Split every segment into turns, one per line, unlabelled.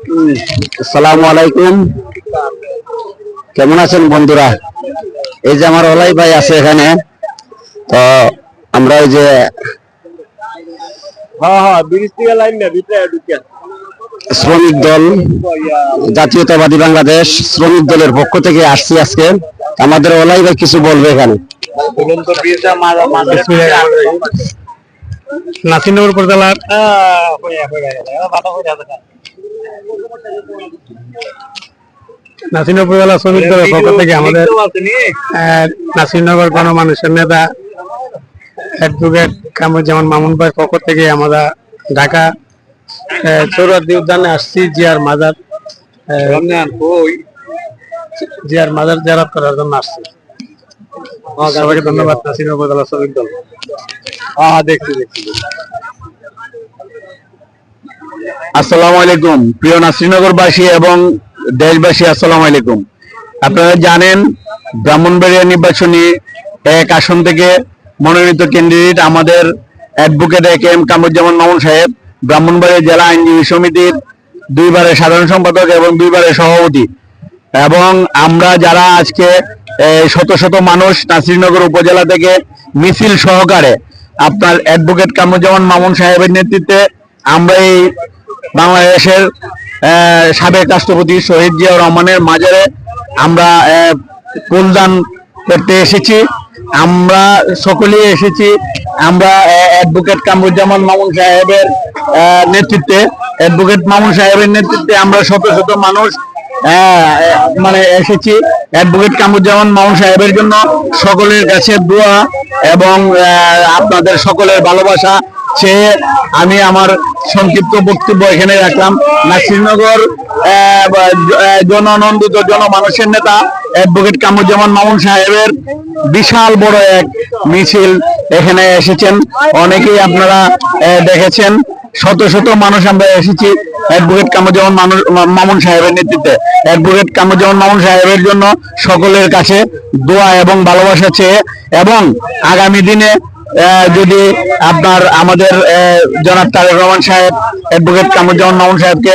আসসালামু আলাইকুম। কেমন আছেন বন্ধুরা? এই যে আমার ওলাই ভাই আছে এখানে তো আমরা ওই যে
হ্যাঁ হ্যাঁ
শ্রমিক দল জাতীয়তাবাদী বাংলাদেশ শ্রমিক দলের পক্ষ থেকে আসছি আজকে। আমাদের ওলাই ভাই কিছু বলবে এখানে।
নাসিরনগর উপজেলার নাসিরনগর উপজেলা শ্রমিক দলের পক্ষ থেকে আমাদের আহ, নাসিরনগর গণমানুষের নেতা অ্যাডভোকেট কামরুজ্জামান মামুন ভাইয়ের পক্ষ থেকে আমরা ঢাকা চৌরাদি উদ্যানে আসছি জিয়ার মাজার জিয়ার মাজার জেরাত করার জন্য আসছি। সবাইকে ধন্যবাদ নাসিরনগর উপজেলা শ্রমিক দল।
হ্যাঁ দেখছি দেখছি।
আসসালামু আলাইকুম। প্রিয় নাসিরনগরবাসী এবং দেশবাসী, আসসালামু আলাইকুম। আপনারা জানেন, ব্রাহ্মণবাড়িয়া নির্বাচনী এক আসন থেকে মনোনীত ক্যান্ডিডেট আমাদের advocate A K M Kamruzzaman Mamun Saheb, Brahmanbaria জেলা আইনজীবী সমিতির দুইবারের সাধারণ সম্পাদক এবং দুইবারের সভাপতি। এবং আমরা যারা আজকে শত শত মানুষ নাসিরনগর উপজেলা থেকে মিছিল সহকারে আপনার অ্যাডভোকেট কামরুজ্জামান মামুন সাহেবের নেতৃত্বে আমরা এই বাংলাদেশের সাবেক রাষ্ট্রপতি শহীদ জিয়াউর রহমানের মাজারে আমরা আহ, ফুলদান করতে এসেছি। আমরা সকলেই এসেছি। আমরা অ্যাডভোকেট কামরুজ্জামান মামুন সাহেবের নেতৃত্বে অ্যাডভোকেট মামুন সাহেবের নেতৃত্বে আমরা শত শত মানুষ মানে এসেছি। অ্যাডভোকেট কামরুজ্জামান মামুন সাহেবের জন্য সকলের কাছে দোয়া এবং আপনাদের সকলের ভালোবাসা। চেয়ে আমি আমার সংক্ষিপ্ত বক্তব্য এখানে রাখলাম। বা- আহ, জননন্দিত জনমানুষের নেতা অ্যাডভোকেট কামরুজ্জামান মামুন সাহেবের বিশাল বড় এক মিছিল এখানে এসেছেন। অনেকেই আপনারা দেখেছেন। শত শত মানুষ আমরা এসেছি অ্যাডভোকেট কামরুজ্জামান মানুষ- মামুন সাহেবের নেতৃত্বে। অ্যাডভোকেট কামরুজ্জামান মামুন সাহেবের জন্য সকলের কাছে দোয়া এবং ভালোবাসা চেয়ে এবং আগামী দিনে যদি আপনার আমাদের জনাব তারেক রহমান সাহেব অ্যাডভোকেট কামরুজ্জামান মামুন সাহেবকে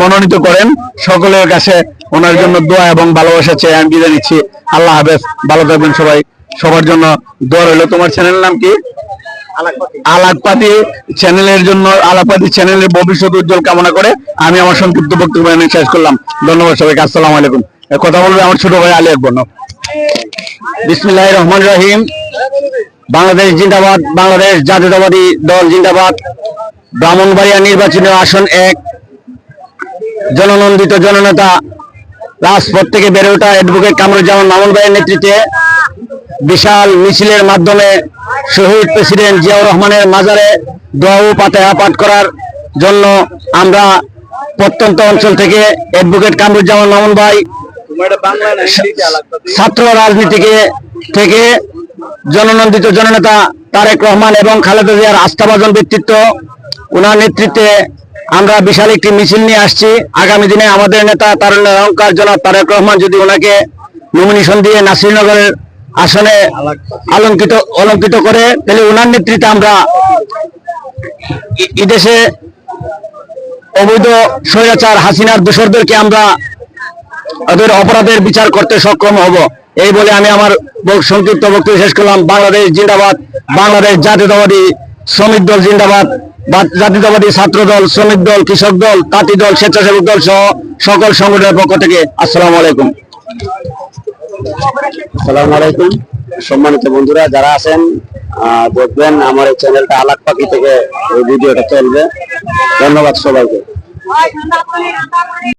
মনোনীত করেন সকলের কাছে ওনার জন্য দোয়া এবং ভালোবাসা চেয়ে আমি বিদায় নিচ্ছি। আল্লাহ হাফেজ। ভালো থাকবেন সবাই। সবার জন্য দোয়া রইল। তোমার চ্যানেল নাম কি? আলাকপাতি। চ্যানেলের জন্য আলাকপাতি চ্যানেলের ভবিষ্যৎ উজ্জ্বল কামনা করে আমি আমার সংক্ষিপ্ত বক্তব্য এখানে শেষ করলাম। ধন্যবাদ সবাইকে। আসসালাম আলাইকুম। কথা বলবে আমার ছোট ভাই আলী আকবর। বিসমিল্লাহ রহমান রহিম। বাংলাদেশ জিন্দাবাদ বাংলাদেশ জাতীয়তাবাদী দল জিন্দাবাদ। ব্রাহ্মণবাড়িয়া নির্বাচনী আসন এক। জননন্দিত জননেতা রাজপথ থেকে বেড়ে ওঠা অ্যাডভোকেট কামরুজ্জামান মামুন ভাইয়ের নেতৃত্বে বিশাল মিছিলের মাধ্যমে শহীদ প্রেসিডেন্ট জিয়াউর রহমানের মাজারে দোয়া ও পাতেহা পাঠ করার জন্য আমরা প্রত্যন্ত অঞ্চল থেকে অ্যাডভোকেট কামরুজ্জামান মামুন ভাই ছাত্র রাজনীতিকে থেকে জননন্দিত জননেতা তারেক রহমান এবং খালেদা জিয়ার আস্থাভাজন ব্যক্তিত্ব ওনার নেতৃত্বে আমরা বিশাল একটি মিছিল নিয়ে আসছি। আগামী দিনে আমাদের নেতা তারুণ্যের অহংকার জনাব তারেক রহমান যদি ওনাকে নমিনেশন দিয়ে নাসিরনগরের আসনে অলঙ্কিত অলঙ্কিত করে, তাহলে ওনার নেতৃত্বে আমরা এদেশে অবৈধ স্বৈরাচার হাসিনার দোসরদেরকে আমরা ওদের অপরাধের বিচার করতে সক্ষম হব। এই বলে আমি আমার সংক্ষিপ্ত বক্তব্য শেষ করলাম। বাংলাদেশ জিন্দাবাদ, বাংলাদেশ জাতীয়তাবাদী শ্রমিক দল জিন্দাবাদ জাতীয়তাবাদী ছাত্র দল, শ্রমিক দল, কৃষক দল, তাঁতি দল, স্বেচ্ছাসেবক দল সহ সকল সংগঠনের পক্ষ থেকে আসসালামু আলাইকুম। আসসালামু আলাইকুম। সম্মানিত বন্ধুরা, যারা আছেন দেখবেন আমার এই চ্যানেলটা আলাক পাখি থেকে ওই ভিডিওটা চলবে। ধন্যবাদ সবাইকে।